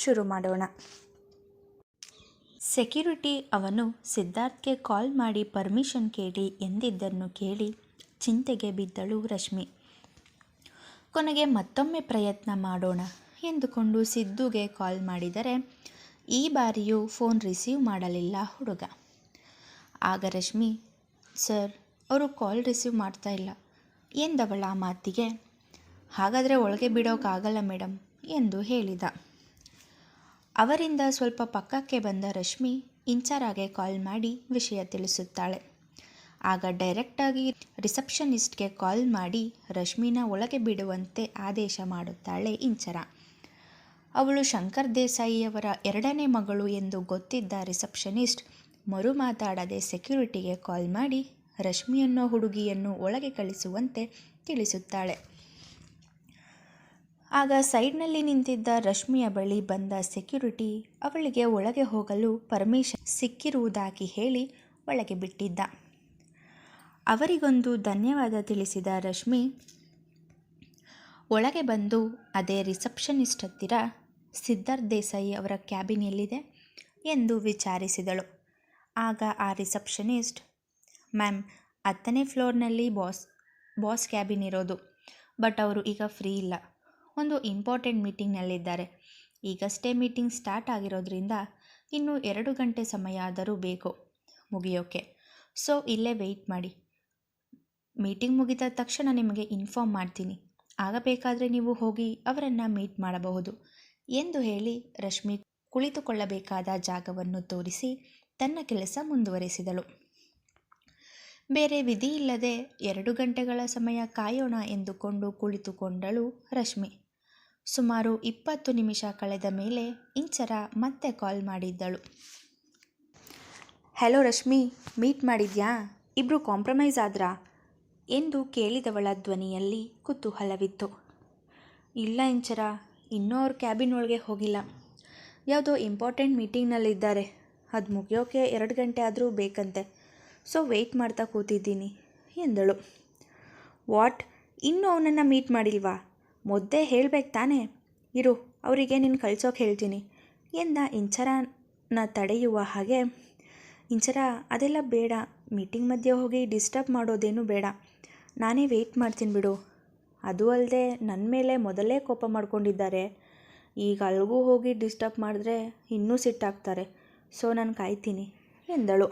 ಶುರು ಮಾಡೋಣ. ಸೆಕ್ಯೂರಿಟಿ ಅವನು ಸಿದ್ಧಾರ್ಥ್ಗೆ ಕಾಲ್ ಮಾಡಿ ಪರ್ಮಿಷನ್ ಕೇಳಿ ಎಂದಿದ್ದನ್ನು ಕೇಳಿ ಚಿಂತೆಗೆ ಬಿದ್ದಳು ರಶ್ಮಿ. ಕೊನೆಗೆ ಮತ್ತೊಮ್ಮೆ ಪ್ರಯತ್ನ ಮಾಡೋಣ ಎಂದುಕೊಂಡು ಸಿದ್ದುಗೆ ಕಾಲ್ ಮಾಡಿದರೆ, ಈ ಬಾರಿಯೂ ಫೋನ್ ರಿಸೀವ್ ಮಾಡಲಿಲ್ಲ ಹುಡುಗ. ಆಗ ರಶ್ಮಿ, ಸರ್, ಅವರು ಕಾಲ್ ರಿಸೀವ್ ಮಾಡ್ತಾ ಇಲ್ಲ ಎಂದವಳ ಮಾತಿಗೆ, ಹಾಗಾದರೆ ಒಳಗೆ ಬಿಡೋಕ್ಕಾಗಲ್ಲ ಮೇಡಮ್ ಎಂದು ಹೇಳಿದ. ಅವರಿಂದ ಸ್ವಲ್ಪ ಪಕ್ಕಕ್ಕೆ ಬಂದ ರಶ್ಮಿ ಇನ್ಚಾರಾಗೆ ಕಾಲ್ ಮಾಡಿ ವಿಷಯ ತಿಳಿಸುತ್ತಾಳೆ. ಆಗ ಡೈರೆಕ್ಟಾಗಿ ರಿಸೆಪ್ಷನಿಸ್ಟ್ಗೆ ಕಾಲ್ ಮಾಡಿ ರಶ್ಮಿನ ಒಳಗೆ ಬಿಡುವಂತೆ ಆದೇಶ ಮಾಡುತ್ತಾಳೆ ಇಂಚರ ಅವಳು ಶಂಕರ್ ದೇಸಾಯಿಯವರ ಎರಡನೇ ಮಗಳು ಎಂದು ಗೊತ್ತಿದ್ದ ರಿಸೆಪ್ಷನಿಸ್ಟ್ ಮರು ಮಾತಾಡದೆ ಸೆಕ್ಯೂರಿಟಿಗೆ ಕಾಲ್ ಮಾಡಿ ರಶ್ಮಿಯನ್ನೋ ಹುಡುಗಿಯನ್ನು ಒಳಗೆ ಕಳಿಸುವಂತೆ ತಿಳಿಸುತ್ತಾಳೆ. ಆಗ ಸೈಡ್ನಲ್ಲಿ ನಿಂತಿದ್ದ ರಶ್ಮಿಯ ಬಳಿ ಬಂದ ಸೆಕ್ಯುರಿಟಿ ಅವಳಿಗೆ ಒಳಗೆ ಹೋಗಲು ಪರ್ಮಿಷನ್ ಸಿಕ್ಕಿರುವುದಾಗಿ ಹೇಳಿ ಒಳಗೆ ಬಿಟ್ಟಿದ್ದ. ಅವರಿಗೊಂದು ಧನ್ಯವಾದ ತಿಳಿಸಿದ ರಶ್ಮಿ, ಒಳಗೆ ಬಂದು ಅದೇ ರಿಸೆಪ್ಷನಿಸ್ಟ್ ಹತ್ತಿರ ಸಿದ್ಧಾರ್ಥ್ ದೇಸಾಯಿ ಅವರ ಕ್ಯಾಬಿನ್ ಎಲ್ಲಿದೆ ಎಂದು ವಿಚಾರಿಸಿದಳು. ಆಗ ಆ ರಿಸೆಪ್ಷನಿಸ್ಟ್, ಮ್ಯಾಮ್, ಹತ್ತನೇ ಫ್ಲೋರ್ನಲ್ಲಿ ಬಾಸ್ ಬಾಸ್ ಕ್ಯಾಬಿನ್ ಇರೋದು, ಬಟ್ ಅವರು ಈಗ ಫ್ರೀ ಇಲ್ಲ. ಒಂದು ಇಂಪಾರ್ಟೆಂಟ್ ಮೀಟಿಂಗ್ನಲ್ಲಿದ್ದಾರೆ ಈಗಷ್ಟೇ ಮೀಟಿಂಗ್ ಸ್ಟಾರ್ಟ್ ಆಗಿರೋದ್ರಿಂದ ಇನ್ನೂ ಎರಡು ಗಂಟೆ ಸಮಯ ಆದರೂ ಬೇಕು. ಮುಗಿಯೋಕೆ. ಸೊ ಇಲ್ಲೇ ವೆಯ್ಟ್ ಮಾಡಿ. ಮೀಟಿಂಗ್ ಮುಗಿದ ತಕ್ಷಣ ನಿಮಗೆ ಇನ್ಫಾರ್ಮ್ ಮಾಡ್ತೀನಿ. ಆಗಬೇಕಾದರೆ ನೀವು ಹೋಗಿ ಅವರನ್ನು ಮೀಟ್ ಮಾಡಬಹುದು ಎಂದು ಹೇಳಿ ರಶ್ಮಿ ಕುಳಿತುಕೊಳ್ಳಬೇಕಾದ ಜಾಗವನ್ನು ತೋರಿಸಿ ತನ್ನ ಕೆಲಸ ಮುಂದುವರೆಸಿದಳು. ಬೇರೆ ವಿಧಿ ಇಲ್ಲದೆ ಎರಡು ಗಂಟೆಗಳ ಸಮಯ ಕಾಯೋಣ ಎಂದುಕೊಂಡು ಕುಳಿತುಕೊಂಡಳು ರಶ್ಮಿ. ಸುಮಾರು ಇಪ್ಪತ್ತು ನಿಮಿಷ ಕಳೆದ ಮೇಲೆ ಇಂಚರ ಮತ್ತೆ ಕಾಲ್ ಮಾಡಿದ್ದಳು. ಹಲೋ ರಶ್ಮಿ, ಮೀಟ್ ಮಾಡಿದ್ಯಾ? ಇಬ್ಬರು ಕಾಂಪ್ರಮೈಸ್ ಆದ್ರಾ? ಎಂದು ಕೇಳಿದವಳ ಧ್ವನಿಯಲ್ಲಿ ಕುತೂಹಲವಿತ್ತು. ಇಲ್ಲ ಇಂಚರ, ಇನ್ನೂ ಅವ್ರ ಕ್ಯಾಬಿನ್ ಒಳಗೆ ಹೋಗಿಲ್ಲ. ಯಾವುದೋ ಇಂಪಾರ್ಟೆಂಟ್ ಮೀಟಿಂಗ್ನಲ್ಲಿದ್ದಾರೆ. ಅದು ಮುಗಿಯೋಕೆ ಎರಡು ಗಂಟೆ ಆದರೂ ಬೇಕಂತೆ. ಸೊ ವೆಯ್ಟ್ ಮಾಡ್ತಾ ಕೂತಿದ್ದೀನಿ, ಎಂದಳು. ವಾಟ್? ಇನ್ನೂ ಅವನನ್ನು ಮೀಟ್ ಮಾಡಿಲ್ವಾ? ಮೊದ್ದೇ ಹೇಳ್ಬೇಕು ತಾನೇ? ಇರು, ಅವರಿಗೆ ನೀನು ಕಳ್ಸೋಕೆ ಹೇಳ್ತೀನಿ. ಎಂದ ಇಂಚರನ ತಡೆಯುವ ಹಾಗೆ, ಇಂಚರ, ಅದೆಲ್ಲ ಬೇಡ. ಮೀಟಿಂಗ್ ಮಧ್ಯೆ ಹೋಗಿ ಡಿಸ್ಟರ್ಬ್ ಮಾಡೋದೇನು ಬೇಡ. ನಾನೇ ವೆಯ್ಟ್ ಮಾಡ್ತೀನಿ ಬಿಡು. ಅದು ಅಲ್ಲದೆ ನನ್ನ ಮೇಲೆ ಮೊದಲೇ ಕೋಪ ಮಾಡ್ಕೊಂಡಿದ್ದಾರೆ. ಈಗ ಅಲ್ಗೂ ಹೋಗಿ ಡಿಸ್ಟರ್ಬ್ ಮಾಡಿದ್ರೆ ಇನ್ನೂ ಸಿಟ್ಟಾಗ್ತಾರೆ. ಸೊ, ನಾನು ಕಾಯ್ತೀನಿ, ಎಂದಳು.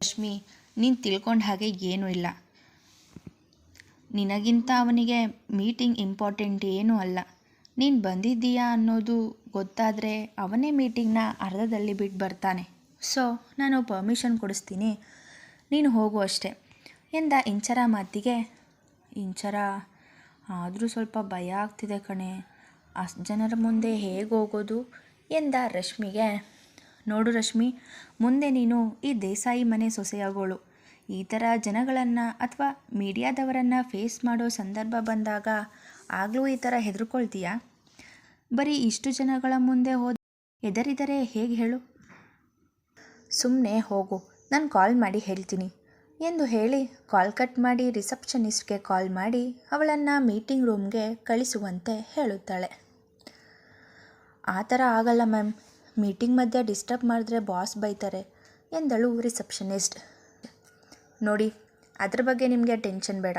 ರಶ್ಮಿ, ನೀನು ತಿಳ್ಕೊಂಡ ಹಾಗೆ ಏನೂ ಇಲ್ಲ. ನಿನಗಿಂತ ಅವನಿಗೆ ಮೀಟಿಂಗ್ ಇಂಪಾರ್ಟೆಂಟ್ ಏನೂ ಅಲ್ಲ. ನೀನು ಬಂದಿದ್ದೀಯಾ ಅನ್ನೋದು ಗೊತ್ತಾದರೆ ಅವನೇ ಮೀಟಿಂಗ್ನ ಅರ್ಧದಲ್ಲಿ ಬಿಟ್ಟು ಬರ್ತಾನೆ. ಸೊ ನಾನು ಪರ್ಮಿಷನ್ ಕೊಡಿಸ್ತೀನಿ. ನೀನು ಹೋಗು ಅಷ್ಟೆ. ಎಂದ ಇಂಚರ ಮಾತಿಗೆ, ಇಂಚರ, ಆದರೂ ಸ್ವಲ್ಪ ಭಯ ಆಗ್ತಿದೆ ಕಣೆ. ಅಷ್ಟು ಜನರ ಮುಂದೆ ಹೇಗೆ ಹೋಗೋದು? ಎಂದ ರಶ್ಮಿಗೆ, ನೋಡು ರಶ್ಮಿ, ಮುಂದೆ ನೀನು ಈ ದೇಸಾಯಿ ಮನೆ ಸೊಸೆಯಾಗೋಳು. ಈ ಥರ ಜನಗಳನ್ನು ಅಥವಾ ಮೀಡಿಯಾದವರನ್ನು ಫೇಸ್ ಮಾಡೋ ಸಂದರ್ಭ ಬಂದಾಗ ಆಗಲೂ ಈ ಥರ ಹೆದರ್ಕೊಳ್ತೀಯಾ? ಬರೀ ಇಷ್ಟು ಜನಗಳ ಮುಂದೆ ಹೋದ ಹೆದರಿದರೆ ಹೇಗೆ ಹೇಳು? ಸುಮ್ಮನೆ ಹೋಗು, ನಾನು ಕಾಲ್ ಮಾಡಿ ಹೇಳ್ತೀನಿ. ಎಂದು ಹೇಳಿ ಕಾಲ್ ಕಟ್ ಮಾಡಿ ರಿಸೆಪ್ಷನಿಸ್ಟ್ಗೆ ಕಾಲ್ ಮಾಡಿ ಅವಳನ್ನು ಮೀಟಿಂಗ್ ರೂಮ್ಗೆ ಕಳಿಸುವಂತೆ ಹೇಳುತ್ತಾಳೆ. ಆ ಥರ ಆಗಲ್ಲ ಮ್ಯಾಮ್. ಮೀಟಿಂಗ್ ಮಧ್ಯೆ ಡಿಸ್ಟರ್ಬ್ ಮಾಡಿದ್ರೆ ಬಾಸ್ ಬೈತಾರೆ ಎಂದಳು ರಿಸೆಪ್ಷನಿಸ್ಟ್ ನೋಡಿ, ಅದ್ರ ಬಗ್ಗೆ ನಿಮಗೆ ಟೆನ್ಷನ್ ಬೇಡ.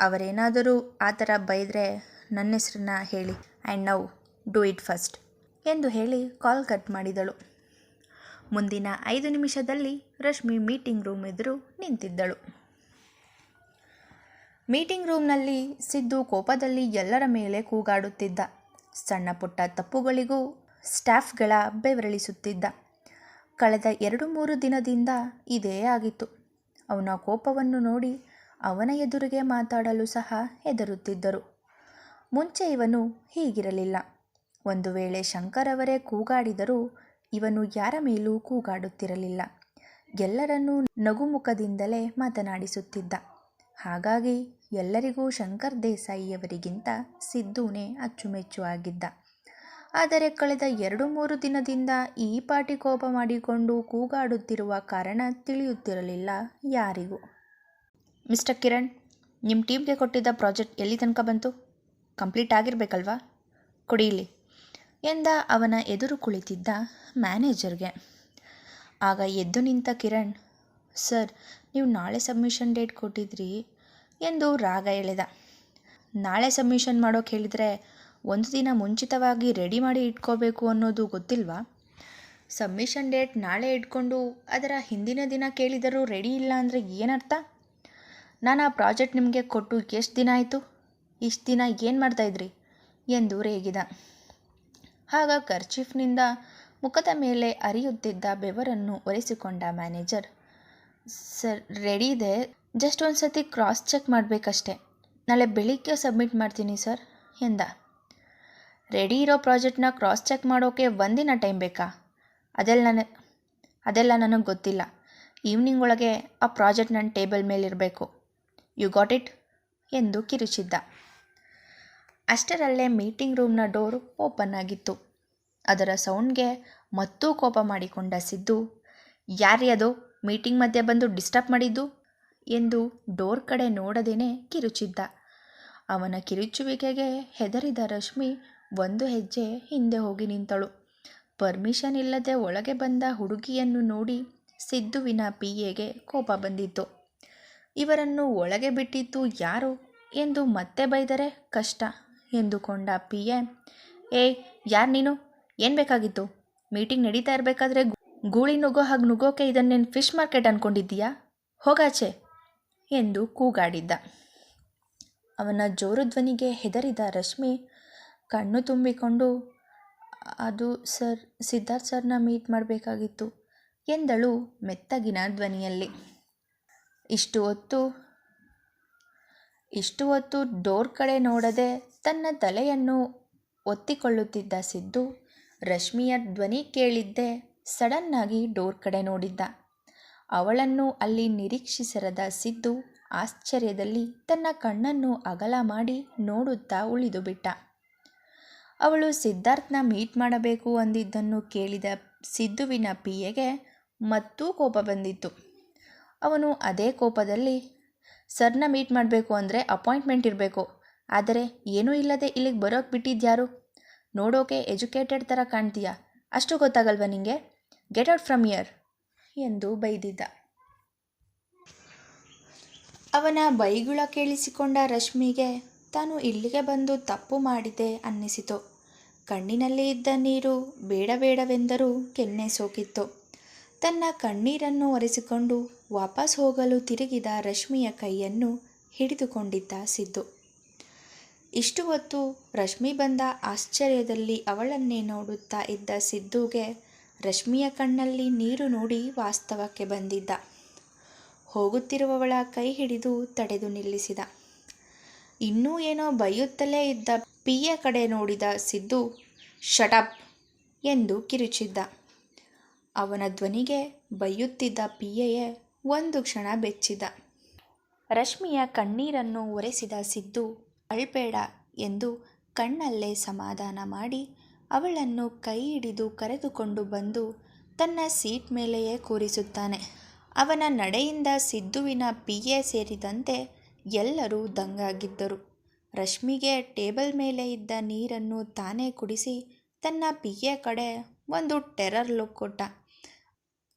ಅವರೇನಾದರೂ ಆ ಥರ ಬೈದರೆ ನನ್ನ ಹೆಸರನ್ನ ಹೇಳಿ. And now do it first ಎಂದು ಹೇಳಿ ಕಾಲ್ ಕಟ್ ಮಾಡಿದಳು. ಮುಂದಿನ ಐದು ನಿಮಿಷದಲ್ಲಿ ರಶ್ಮಿ ಮೀಟಿಂಗ್ ರೂಮ್ ಎದುರು ನಿಂತಿದ್ದಳು. ಮೀಟಿಂಗ್ ರೂಮ್ನಲ್ಲಿ ಸಿದ್ದು ಕೋಪದಲ್ಲಿ ಎಲ್ಲರ ಮೇಲೆ ಕೂಗಾಡುತ್ತಿದ್ದ. ಸಣ್ಣ ಪುಟ್ಟ ತಪ್ಪುಗಳಿಗೂ ಸ್ಟಾಫ್ಗಳ ಬೆವರಳಿಸುತ್ತಿದ್ದ. ಕಳೆದ ಎರಡು ಮೂರು ದಿನದಿಂದ ಇದೇ ಆಗಿತ್ತು. ಅವನ ಕೋಪವನ್ನು ನೋಡಿ ಅವನ ಎದುರಿಗೆ ಮಾತಾಡಲು ಸಹ ಹೆದರುತ್ತಿದ್ದರು. ಮುಂಚೆ ಇವನು ಹೀಗಿರಲಿಲ್ಲ. ಒಂದು ವೇಳೆ ಶಂಕರ್ ಅವರೇ ಕೂಗಾಡಿದರೂ ಇವನು ಯಾರ ಮೇಲೂ ಕೂಗಾಡುತ್ತಿರಲಿಲ್ಲ. ಎಲ್ಲರನ್ನೂ ನಗುಮುಖದಿಂದಲೇ ಮಾತನಾಡಿಸುತ್ತಿದ್ದ. ಹಾಗಾಗಿ ಎಲ್ಲರಿಗೂ ಶಂಕರ್ ದೇಸಾಯಿಯವರಿಗಿಂತ ಸಿದ್ದುನೇ ಅಚ್ಚುಮೆಚ್ಚು ಆಗಿದ್ದ. ಆದರೆ ಕಳೆದ ಎರಡು ಮೂರು ದಿನದಿಂದ ಈ ಪಾಟಿ ಕೋಪ ಮಾಡಿಕೊಂಡು ಕೂಗಾಡುತ್ತಿರುವ ಕಾರಣ ತಿಳಿಯುತ್ತಿರಲಿಲ್ಲ ಯಾರಿಗೂ. ಮಿಸ್ಟರ್ ಕಿರಣ್ ನಿಮ್ಮ ಟೀಮ್ಗೆ ಕೊಟ್ಟಿದ್ದ ಪ್ರಾಜೆಕ್ಟ್ ಎಲ್ಲಿ ತನಕ ಬಂತು? ಕಂಪ್ಲೀಟ್ ಆಗಿರಬೇಕಲ್ವಾ? ಕುಡಿಯಲಿ ಎಂದ ಅವನ ಎದುರು ಕುಳಿತಿದ್ದ ಮ್ಯಾನೇಜರ್ಗೆ. ಆಗ ಎದ್ದು ನಿಂತ ಕಿರಣ್, ಸರ್, ನೀವು ನಾಳೆ ಸಬ್ಮಿಷನ್ ಡೇಟ್ ಕೊಟ್ಟಿದ್ರಿ ಎಂದು ರಾಗ ಎಳೆದ. ನಾಳೆ ಸಬ್ಮಿಷನ್ ಮಾಡೋಕೆ ಹೇಳಿದರೆ ಒಂದು ದಿನ ಮುಂಚಿತವಾಗಿ ರೆಡಿ ಮಾಡಿ ಇಟ್ಕೋಬೇಕು ಅನ್ನೋದು ಗೊತ್ತಿಲ್ವಾ? ಸಬ್ಮಿಷನ್ ಡೇಟ್ ನಾಳೆ ಇಟ್ಕೊಂಡು ಅದರ ಹಿಂದಿನ ದಿನ ಕೇಳಿದರೂ ರೆಡಿ ಇಲ್ಲ ಅಂದರೆ ಏನರ್ಥ? ನಾನು ಆ ಪ್ರಾಜೆಕ್ಟ್ ನಿಮಗೆ ಕೊಟ್ಟು ಎಷ್ಟು ದಿನ ಆಯಿತು? ಇಷ್ಟು ದಿನ ಏನು ಮಾಡ್ತಾಯಿದ್ರಿ ಎಂದು ರೇಗಿದ. ಆಗ ಕರ್ಚೀಫ್ನಿಂದ ಮುಖದ ಮೇಲೆ ಅರಿಯುತ್ತಿದ್ದ ಬೆವರನ್ನು ಒರೆಸಿಕೊಂಡ ಮ್ಯಾನೇಜರ್ ಸರ್ ರೆಡಿ ಇದೆ. ಜಸ್ಟ್ ಒಂದು ಸತಿ ಕ್ರಾಸ್ ಚೆಕ್ ಮಾಡಬೇಕಷ್ಟೆ. ನಾಳೆ ಬೆಳಿಗ್ಗೆ ಸಬ್ಮಿಟ್ ಮಾಡ್ತೀನಿ, ಸರ್, ಎಂದ. ರೆಡಿ ಇರೋ ಪ್ರಾಜೆಕ್ಟ್ನ ಕ್ರಾಸ್ ಚೆಕ್ ಮಾಡೋಕ್ಕೆ ಒಂದಿನ ಟೈಮ್ ಬೇಕಾ? ಅದೆಲ್ಲ ನನಗೆ ಅದೆಲ್ಲ ನನಗೆ ಗೊತ್ತಿಲ್ಲ. ಈವ್ನಿಂಗ್ ಒಳಗೆ ಆ ಪ್ರಾಜೆಕ್ಟ್ ನನ್ನ ಟೇಬಲ್ ಮೇಲಿರಬೇಕು ಯು ಗಾಟ್ ಇಟ್? ಎಂದು ಕಿರುಚಿದ್ದ. ಅಷ್ಟರಲ್ಲೇ ಮೀಟಿಂಗ್ ರೂಮ್ನ ಡೋರ್ ಓಪನ್ ಆಗಿತ್ತು. ಅದರ ಸೌಂಡ್ಗೆ ಮತ್ತೂ ಕೋಪ ಮಾಡಿಕೊಂಡ ಸಿದ್ದು ಯಾರೇ ಅದು? ಮೀಟಿಂಗ್ ಮಧ್ಯೆ ಬಂದು ಡಿಸ್ಟರ್ಬ್ ಮಾಡಿದ್ದು? ಎಂದು ಡೋರ್ ಕಡೆ ನೋಡದೇನೆ ಕಿರುಚಿದ್ದ. ಅವನ ಕಿರುಚುವಿಕೆಗೆ ಹೆದರಿದ ರಶ್ಮಿ ಒಂದು ಹೆಜ್ಜೆ ಹಿಂದೆ ಹೋಗಿ ನಿಂತಳು. ಪರ್ಮಿಷನ್ ಇಲ್ಲದೆ ಒಳಗೆ ಬಂದ ಹುಡುಗಿಯನ್ನು ನೋಡಿ ಸಿದ್ದುವಿನ ಪಿ ಎಗೆ ಕೋಪ ಬಂದಿತ್ತು. ಇವರನ್ನು ಒಳಗೆ ಬಿಟ್ಟಿದ್ದು ಯಾರು ಎಂದು ಮತ್ತೆ ಬೈದರೆ ಕಷ್ಟ ಎಂದುಕೊಂಡ ಪಿ ಎ ಏಯ್ ಯಾರು ನೀನು? ಏನು ಬೇಕಾಗಿತ್ತು? ಮೀಟಿಂಗ್ ನಡೀತಾ ಇರಬೇಕಾದ್ರೆ ಗೂಳಿ ನುಗ್ಗೋ ಹಾಗೆ ನುಗ್ಗೋಕೆ ಇದನ್ನೇನು ಫಿಶ್ ಮಾರ್ಕೆಟ್ ಅಂದ್ಕೊಂಡಿದ್ದೀಯಾ ಹೋಗಾಚೆ ಎಂದು ಕೂಗಾಡಿದ್ದ. ಅವನ ಜೋರು ಧ್ವನಿಗೆ ಹೆದರಿದ ರಶ್ಮಿ ಕಣ್ಣು ತುಂಬಿಕೊಂಡು, ಅದು ಸರ್, ಸಿದ್ಧಾರ್ಥ್ ಸರ್ನ ಮೀಟ್ ಮಾಡಬೇಕಾಗಿತ್ತು. ಎಂದಳು ಮೆತ್ತಗಿನ ಧ್ವನಿಯಲ್ಲಿ. ಇಷ್ಟು ಹೊತ್ತು ಇಷ್ಟು ಹೊತ್ತು ಡೋರ್ ಕಡೆ ನೋಡದೆ ತನ್ನ ತಲೆಯನ್ನು ಒತ್ತಿಕೊಳ್ಳುತ್ತಿದ್ದ ಸಿದ್ದು, ರಶ್ಮಿಯ ಧ್ವನಿ ಕೇಳಿದ್ದೆ ಸಡನ್ನಾಗಿ ಡೋರ್ ಕಡೆ ನೋಡಿದ್ದ. ಅವಳನ್ನು ಅಲ್ಲಿ ನಿರೀಕ್ಷಿಸರದ ಸಿದ್ದು ಆಶ್ಚರ್ಯದಲ್ಲಿ ತನ್ನ ಕಣ್ಣನ್ನು ಅಗಲ ಮಾಡಿ ನೋಡುತ್ತಾ ಉಳಿದು ಬಿಟ್ಟ ಅವಳು ಸಿದ್ಧಾರ್ಥ್ನ ಮೀಟ್ ಮಾಡಬೇಕು ಅಂದಿದ್ದನ್ನು ಕೇಳಿದ ಸಿದ್ದುವಿನ ಪಿಯೆಗೆ ಮತ್ತೂ ಕೋಪ ಬಂದಿತ್ತು. ಅವನು ಅದೇ ಕೋಪದಲ್ಲಿ, ಸರ್ನ ಮೀಟ್ ಮಾಡಬೇಕು ಅಂದರೆ ಅಪಾಯಿಂಟ್ಮೆಂಟ್ ಇರಬೇಕು, ಆದರೆ ಏನೂ ಇಲ್ಲದೆ ಇಲ್ಲಿಗೆ ಬರೋಕ್ಕೆ ಬಿಟ್ಟಿದ್ಯಾರು? ನೋಡೋಕೆ ಎಜುಕೇಟೆಡ್ ಥರ ಕಾಣ್ತೀಯಾ? ಅಷ್ಟು ಗೊತ್ತಾಗಲ್ವ ನಿಂಗೆ? ಗೆಟ್ ಔಟ್ ಫ್ರಮ್ ಇಯರ್ ಎಂದು ಬೈದಿದ್ದ. ಅವನ ಬೈಗುಳ ಕೇಳಿಸಿಕೊಂಡ ರಶ್ಮಿಗೆ ತಾನು ಇಲ್ಲಿಗೆ ಬಂದು ತಪ್ಪು ಮಾಡಿದೆ ಅನ್ನಿಸಿತು. ಕಣ್ಣಿನಲ್ಲಿ ಇದ್ದ ನೀರು ಬೇಡ ಬೇಡವೆಂದರೂ ಕೆನ್ನೆ ಸೋಕಿತ್ತು. ತನ್ನ ಕಣ್ಣೀರನ್ನು ಒರೆಸಿಕೊಂಡು ವಾಪಸ್ ಹೋಗಲು ತಿರುಗಿದ ರಶ್ಮಿಯ ಕೈಯನ್ನು ಹಿಡಿದುಕೊಂಡಿದ್ದ ಸಿದ್ದು. ಇಷ್ಟು ಹೊತ್ತು ರಶ್ಮಿ ಬಂದ ಆಶ್ಚರ್ಯದಲ್ಲಿ ಅವಳನ್ನೇ ನೋಡುತ್ತಾ ಇದ್ದ ಸಿದ್ದುಗೆ ರಶ್ಮಿಯ ಕಣ್ಣಲ್ಲಿ ನೀರು ನೋಡಿ ವಾಸ್ತವಕ್ಕೆ ಬಂದಿದ್ದ. ಹೋಗುತ್ತಿರುವವಳ ಕೈ ಹಿಡಿದು ತಡೆದು ನಿಲ್ಲಿಸಿದ. ಇನ್ನೂ ಏನೋ ಬೈಯುತ್ತಲೇ ಇದ್ದ ಪಿಯ ಕಡೆ ನೋಡಿದ ಸಿದ್ದು ಶಟಪ್ ಎಂದು ಕಿರುಚಿದ್ದ. ಅವನ ಧ್ವನಿಗೆ ಬೈಯುತ್ತಿದ್ದ ಪಿಯೆಯೇ ಒಂದು ಕ್ಷಣ ಬೆಚ್ಚಿದ. ರಶ್ಮಿಯ ಕಣ್ಣೀರನ್ನು ಒರೆಸಿದ ಸಿದ್ದು, ಅಳ್ಬೇಡ ಎಂದು ಕಣ್ಣಲ್ಲೇ ಸಮಾಧಾನ ಮಾಡಿ ಅವಳನ್ನು ಕೈ ಹಿಡಿದು ಕರೆದುಕೊಂಡು ಬಂದು ತನ್ನ ಸೀಟ್ ಮೇಲೆಯೇ ಕೂರಿಸುತ್ತಾನೆ. ಅವನ ನಡೆಯಿಂದ ಸಿದ್ದುವಿನ ಪಿಯೆ ಸೇರಿದಂತೆ ಎಲ್ಲರೂ ದಂಗಾಗಿದ್ದರು. ರಶ್ಮಿಗೆ ಟೇಬಲ್ ಮೇಲೆ ಇದ್ದ ನೀರನ್ನು ತಾನೇ ಕುಡಿಸಿ ತನ್ನ ಪಿಗೆಯ ಕಡೆ ಒಂದು ಟೆರರ್ ಲುಕ್ ಕೊಟ್ಟ.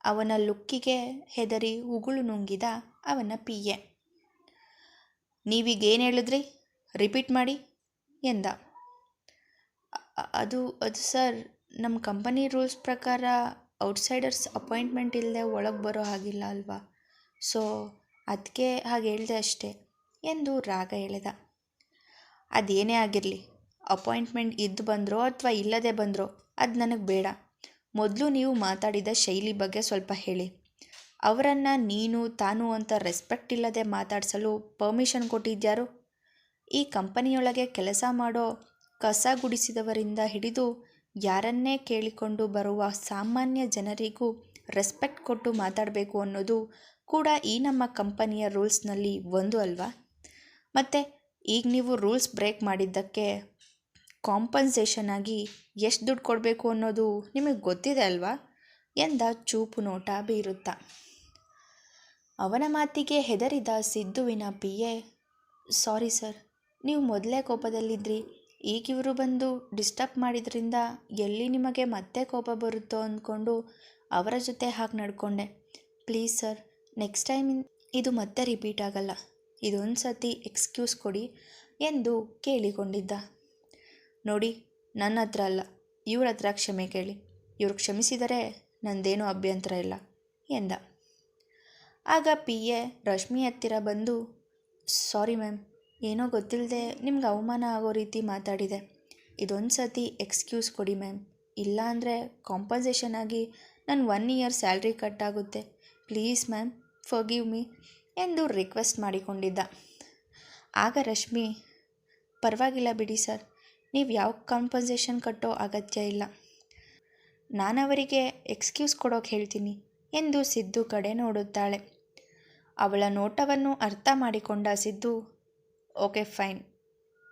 ಅವನ ಲುಕ್ಕಿಗೆ ಹೆದರಿ ಉಗುಳು ನುಂಗಿದ ಅವನ ಪಿಯೆ ನೀವೀಗೇನು ಹೇಳಿದ್ರಿ? ರಿಪೀಟ್ ಮಾಡಿ ಎಂದ. ಅದು ಅದು ಸರ್ ನಮ್ಮ ಕಂಪನಿ ರೂಲ್ಸ್ ಪ್ರಕಾರ ಔಟ್ಸೈಡರ್ಸ್ ಅಪಾಯಿಂಟ್ಮೆಂಟ್ ಇಲ್ಲದೆ ಒಳಗೆ ಬರೋ ಹಾಗಿಲ್ಲ ಅಲ್ವಾ? ಸೊ ಅದಕ್ಕೆ ಹಾಗೆ ಹೇಳಿದೆ ಅಷ್ಟೇ ಎಂದು ರಾಗ ಎಳೆದ. ಅದೇನೇ ಆಗಿರಲಿ, ಅಪಾಯಿಂಟ್ಮೆಂಟ್ ಇದ್ದು ಬಂದರೋ ಅಥವಾ ಇಲ್ಲದೆ ಬಂದರೋ ಅದು ನನಗೆ ಬೇಡ. ಮೊದಲು ನೀವು ಮಾತಾಡಿದ ಶೈಲಿ ಬಗ್ಗೆ ಸ್ವಲ್ಪ ಹೇಳಿ. ಅವರನ್ನು ನೀನು, ತಾನು ಅಂತ ರೆಸ್ಪೆಕ್ಟ್ ಇಲ್ಲದೆ ಮಾತಾಡಿಸಲು ಪರ್ಮಿಷನ್ ಕೊಟ್ಟಿದ್ಯಾರು? ಈ ಕಂಪನಿಯೊಳಗೆ ಕೆಲಸ ಮಾಡೋ ಕಸ ಗುಡಿಸಿದವರಿಂದ ಹಿಡಿದು ಯಾರನ್ನೇ ಕೇಳಿಕೊಂಡು ಬರುವ ಸಾಮಾನ್ಯ ಜನರಿಗೂ ರೆಸ್ಪೆಕ್ಟ್ ಕೊಟ್ಟು ಮಾತಾಡಬೇಕು ಅನ್ನೋದು ಕೂಡ ಈ ನಮ್ಮ ಕಂಪನಿಯ ರೂಲ್ಸ್ನಲ್ಲಿ ಒಂದು ಅಲ್ವಾ? ಮತ್ತು ಈಗ ನೀವು ರೂಲ್ಸ್ ಬ್ರೇಕ್ ಮಾಡಿದ್ದಕ್ಕೆ ಕಾಂಪನ್ಸೇಷನ್ ಆಗಿ ಎಷ್ಟು ದುಡ್ಡು ಕೊಡಬೇಕು ಅನ್ನೋದು ನಿಮಗೆ ಗೊತ್ತಿದೆ ಅಲ್ವಾ? ಎಂದ ಚೂಪು ನೋಟ ಬೀರುತ್ತಾ. ಅವನ ಮಾತಿಗೆ ಹೆದರಿದ ಸಿದ್ದುವಿನ ಪಿ ಎ ಸಾರಿ ಸರ್, ನೀವು ಮೊದಲೇ ಕೋಪದಲ್ಲಿದ್ರಿ. ಈಗ ಇವರು ಬಂದು ಡಿಸ್ಟರ್ಬ್ ಮಾಡಿದ್ರಿಂದ ಎಲ್ಲಿ ನಿಮಗೆ ಮತ್ತೆ ಕೋಪ ಬರುತ್ತೋ ಅಂದ್ಕೊಂಡು ಅವರ ಜೊತೆ ಹಾಗೆ ನಡ್ಕೊಂಡೆ. ಪ್ಲೀಸ್ ಸರ್ ನೆಕ್ಸ್ಟ್ ಟೈಮ್ ಇದು ಮತ್ತೆ ರಿಪೀಟ್ ಆಗಲ್ಲ. ಇದೊಂದು ಸತಿ ಎಕ್ಸ್ಕ್ಯೂಸ್ ಕೊಡಿ ಎಂದು ಕೇಳಿಕೊಂಡಿದ್ದ. ನೋಡಿ, ನನ್ನ ಹತ್ರ ಅಲ್ಲ, ಇವ್ರ ಹತ್ರ ಕ್ಷಮೆ ಕೇಳಿ. ಇವ್ರು ಕ್ಷಮಿಸಿದರೆ ನಂದೇನೂ ಅಭ್ಯಂತರ ಇಲ್ಲ ಎಂದ. ಆಗ ಪಿ ಎ ರಶ್ಮಿ ಹತ್ತಿರ ಬಂದು ಸಾರಿ ಮ್ಯಾಮ್ ಏನೋ ಗೊತ್ತಿಲ್ಲದೆ ನಿಮ್ಗೆ ಅವಮಾನ ಆಗೋ ರೀತಿ ಮಾತಾಡಿದೆ. ಇದೊಂದು ಸತಿ ಎಕ್ಸ್ಕ್ಯೂಸ್ ಕೊಡಿ ಮ್ಯಾಮ್ ಇಲ್ಲ ಅಂದರೆ ಕಾಂಪನ್ಸೇಷನ್ ಆಗಿ ನನ್ನ ಒನ್ ಇಯರ್ ಸ್ಯಾಲ್ರಿ ಕಟ್ ಆಗುತ್ತೆ. ಪ್ಲೀಸ್ ಮ್ಯಾಮ್ ಫರ್ಗಿವ್ ಮೀ ಎಂದು ರಿಕ್ವೆಸ್ಟ್ ಮಾಡಿಕೊಂಡಿದ್ದ. ಆಗ ರಶ್ಮಿ, ಪರವಾಗಿಲ್ಲ ಬಿಡಿ ಸರ್. ನೀವು ಯಾವ ಕಾಂಪನ್ಸೇಷನ್ ಕಟ್ಟೋ ಅಗತ್ಯ ಇಲ್ಲ. ನಾನವರಿಗೆ ಎಕ್ಸ್ಕ್ಯೂಸ್ ಕೊಡೋಕೆ ಹೇಳ್ತೀನಿ ಎಂದು ಸಿದ್ದು ಕಡೆ ನೋಡುತ್ತಾಳೆ. ಅವಳ ನೋಟವನ್ನು ಅರ್ಥ ಮಾಡಿಕೊಂಡ Siddu, okay, fine.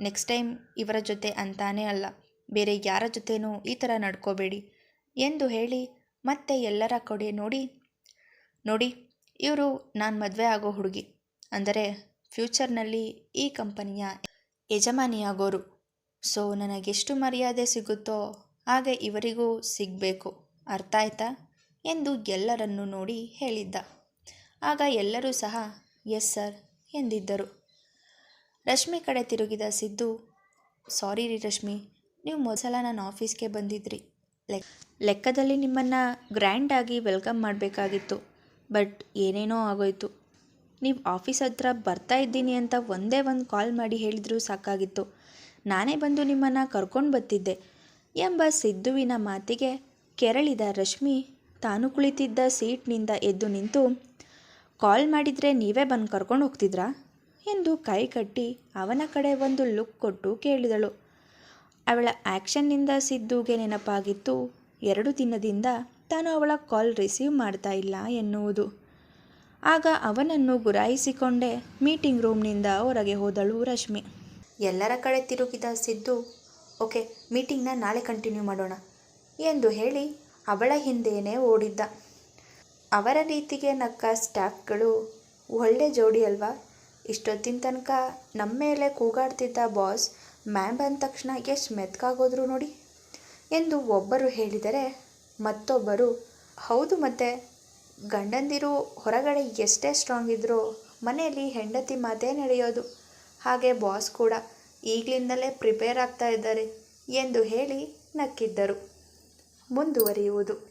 Next time ಇವರ ಜೊತೆ ಅಂತಾನೇ ಅಲ್ಲ. ಬೇರೆ ಯಾರ ಜೊತೆನೂ ಈ ಥರ ನಡ್ಕೋಬೇಡಿ ಎಂದು ಹೇಳಿ ಮತ್ತೆ ಎಲ್ಲರ ಕಡೆ ನೋಡಿ. ನೋಡಿ ಇವರು ನಾನು ಮದುವೆ ಆಗೋ ಹುಡುಗಿ. ಅಂದರೆ ಫ್ಯೂಚರ್ನಲ್ಲಿ ಈ ಕಂಪನಿಯ ಯಜಮಾನಿಯಾಗೋರು. ಸೊ, ನನಗೆಷ್ಟು ಮರ್ಯಾದೆ ಸಿಗುತ್ತೋ ಹಾಗೆ ಇವರಿಗೂ ಸಿಗಬೇಕು. ಅರ್ಥ ಆಯ್ತಾ? ಎಂದು ಎಲ್ಲರನ್ನು ನೋಡಿ ಹೇಳಿದ್ದ. ಆಗ ಎಲ್ಲರೂ ಸಹ ಎಸ್ ಸರ್ ಎಂದಿದ್ದರು. ರಶ್ಮಿ ಕಡೆ ತಿರುಗಿದ ಸಿದ್ದು ಸಾರಿ ರೀ ರಶ್ಮಿ, ನೀವು ಮೊದಲ ನನ್ನ ಆಫೀಸ್ಗೆ ಬಂದಿದ್ರಿ. ಲೆಕ್, ಲೆಕ್ಕದಲ್ಲಿ ನಿಮ್ಮನ್ನು ಗ್ರ್ಯಾಂಡಾಗಿ ವೆಲ್ಕಮ್ ಮಾಡಬೇಕಾಗಿತ್ತು. ಬಟ್ ಏನೇನೋ ಆಗೋಯ್ತು. ನೀವು ಆಫೀಸ್ ಹತ್ರ ಬರ್ತಾ ಇದ್ದೀನಿ ಅಂತ ಒಂದೇ ಒಂದು ಕಾಲ್ ಮಾಡಿ ಹೇಳಿದರೂ ಸಾಕಾಗಿತ್ತು. ನಾನೇ ಬಂದು ನಿಮ್ಮನ್ನು ಕರ್ಕೊಂಡು ಬರ್ತಿದ್ದೆ. ಎಂಬ ಸಿದ್ದುವಿನ ಮಾತಿಗೆ ಕೆರಳಿದ ರಶ್ಮಿ ತಾನು ಕುಳಿತಿದ್ದ ಸೀಟ್ನಿಂದ ಎದ್ದು ನಿಂತು, ಕಾಲ್ ಮಾಡಿದರೆ ನೀವೇ ಬಂದು ಕರ್ಕೊಂಡು ಹೋಗ್ತಿದ್ರಾ? ಎಂದು ಕೈ ಕಟ್ಟಿ ಅವನ ಕಡೆ ಒಂದು ಲುಕ್ ಕೊಟ್ಟು ಕೇಳಿದಳು. ಅವಳ ಆ್ಯಕ್ಷನ್ನಿಂದ ಸಿದ್ದುಗೆ ನೆನಪಾಗಿತ್ತು, ಎರಡು ದಿನದಿಂದ ತಾನು ಅವಳ ಕಾಲ್ ರಿಸೀವ್ ಮಾಡ್ತಾ ಇಲ್ಲ ಎನ್ನುವುದು. ಆಗ ಅವನನ್ನು ಗುರಾಯಿಸಿಕೊಂಡೇ, ಮೀಟಿಂಗ್ ರೂಮ್ನಿಂದ ಹೊರಗೆ ಹೋದಳು ರಶ್ಮಿ. ಎಲ್ಲರ ಕಡೆ ತಿರುಗಿದ ಸಿದ್ದು, ಓಕೆ, ಮೀಟಿಂಗ್ನ ನಾಳೆ ಕಂಟಿನ್ಯೂ ಮಾಡೋಣ ಎಂದು ಹೇಳಿ ಅವಳ ಹಿಂದೆಯೇ ಓಡಿದ್ದ. ಅವರ ರೀತಿಗೆ ನಕ್ಕ ಸ್ಟಾಫ್ಗಳು, ಒಳ್ಳೆ ಜೋಡಿ ಅಲ್ವಾ? ಇಷ್ಟೊತ್ತಿನ ತನಕ ನಮ್ಮ ಮೇಲೆ ಕೂಗಾಡ್ತಿದ್ದ ಬಾಸ್ ಮ್ಯಾಮ್ ಬಂದ ತಕ್ಷಣ ಎಷ್ಟು ಮೆತ್ಕಾಗೋದ್ರು ನೋಡಿ ಎಂದು ಒಬ್ಬರು ಹೇಳಿದರೆ ಮತ್ತೊಬ್ಬರು, ಹೌದು ಮತ್ತೆ, ಗಂಡಂದಿರು ಹೊರಗಡೆ ಎಷ್ಟೇ ಸ್ಟ್ರಾಂಗ್ ಇದ್ದರೂ ಮನೆಯಲ್ಲಿ ಹೆಂಡತಿ ಮಾತೇ ನಡೆಯೋದು. ಹಾಗೆ ಬಾಸ್ ಕೂಡ ಈಗಲಿಂದಲೇ ಪ್ರಿಪೇರ್ ಆಗ್ತಾ ಇದ್ದಾರೆ ಎಂದು ಹೇಳಿ ನಕ್ಕಿದ್ದರು. ಮುಂದುವರಿಯುವುದು.